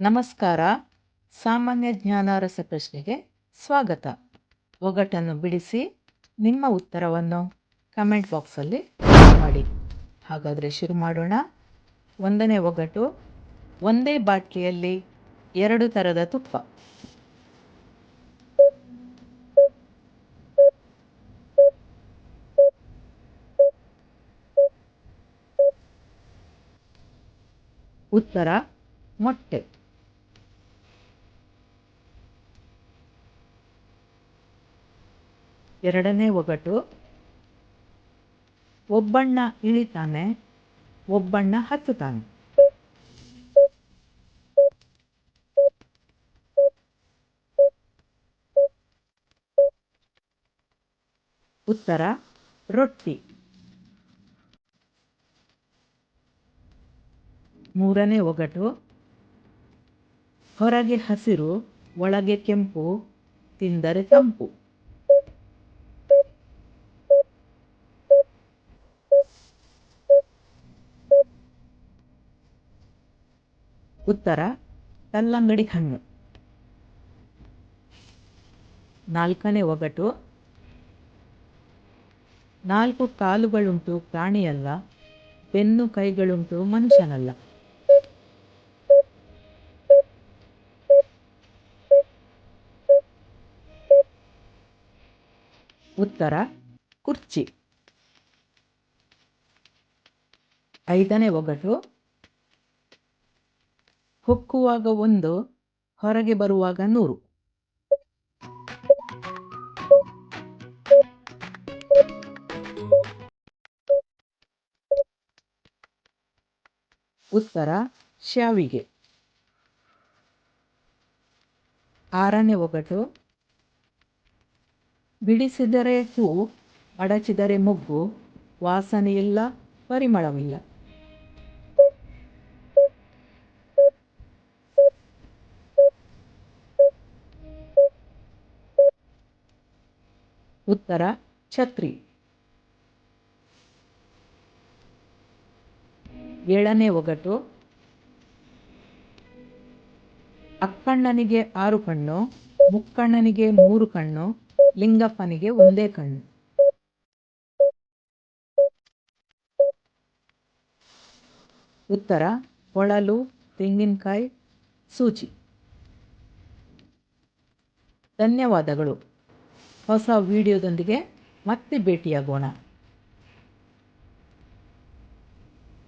ನಮಸ್ಕಾರ. ಸಾಮಾನ್ಯ ಜ್ಞಾನ ರಸಪ್ರಶ್ನೆಗೆ ಸ್ವಾಗತ. ಒಗಟನ್ನು ಬಿಡಿಸಿ ನಿಮ್ಮ ಉತ್ತರವನ್ನು ಕಮೆಂಟ್ ಬಾಕ್ಸಲ್ಲಿ ಮಾಡಿ. ಹಾಗಾದರೆ ಶುರು ಮಾಡೋಣ. ಒಂದನೇ ಒಗಟು, ಒಂದೇ ಬಾಟ್ಲಿಯಲ್ಲಿ ಎರಡು ಥರದ ತುಪ್ಪ. ಉತ್ತರ, ಮೊಟ್ಟೆ. ಎರಡನೇ ಒಗಟು. ಒಬ್ಬಣ್ಣ ಇಳಿತಾನೆ, ಒಬ್ಬಣ್ಣ ಹತ್ತುತ್ತಾನೆ. ಉತ್ತರ, ರೊಟ್ಟಿ. ಮೂರನೇ ಒಗಟು, ಹೊರಗೆ ಹಸಿರು, ಒಳಗೆ ಕೆಂಪು, ತಿಂದರೆ ತಂಪು. ಉತ್ತರ ಕಲ್ಲಂಗಡಿ ಹಣ್ಣು. ನಾಲ್ಕನೇ ಒಗಟು. ನಾಲ್ಕು ಕಾಲುಗಳುಂಟು ಪ್ರಾಣಿಯಲ್ಲ, ಬೆನ್ನು ಕೈಗಳುಂಟು ಮನುಷ್ಯನಲ್ಲ. ಉತ್ತರ, ಕುರ್ಚಿ. ಐದನೇ ಒಗಟು. ಹೊಕ್ಕುವಾಗ ಒಂದು, ಹೊರಗೆ ಬರುವಾಗ ನೂರು. ಉತ್ತರ, ಶಾವಿಗೆ. ಆರನೇ ಒಗಟು. ಬಿಡಿಸಿದರೆ ಹೂ ಅಡಚಿದರೆ ಮೊಗ್ಗು, ವಾಸನೆಯಿಲ್ಲ, ಪರಿಮಳವಿಲ್ಲ. ಉತ್ತರ, ಛತ್ರಿ. ಏಳನೇ ಒಗಟು. ಅಕ್ಕಣ್ಣನಿಗೆ ಆರು ಕಣ್ಣು, ಮುಕ್ಕಣ್ಣನಿಗೆ ಮೂರು ಕಣ್ಣು, ಲಿಂಗಪ್ಪನಿಗೆ ಒಂದೇ ಕಣ್ಣು. ಉತ್ತರ, ಕೊಳಲು, ತೆಂಗಿನಕಾಯಿ, ಸೂಚಿ. ಧನ್ಯವಾದಗಳು. ಹೊಸ ವಿಡಿಯೋದೊಂದಿಗೆ ಮತ್ತೆ ಭೇಟಿಯಾಗೋಣ.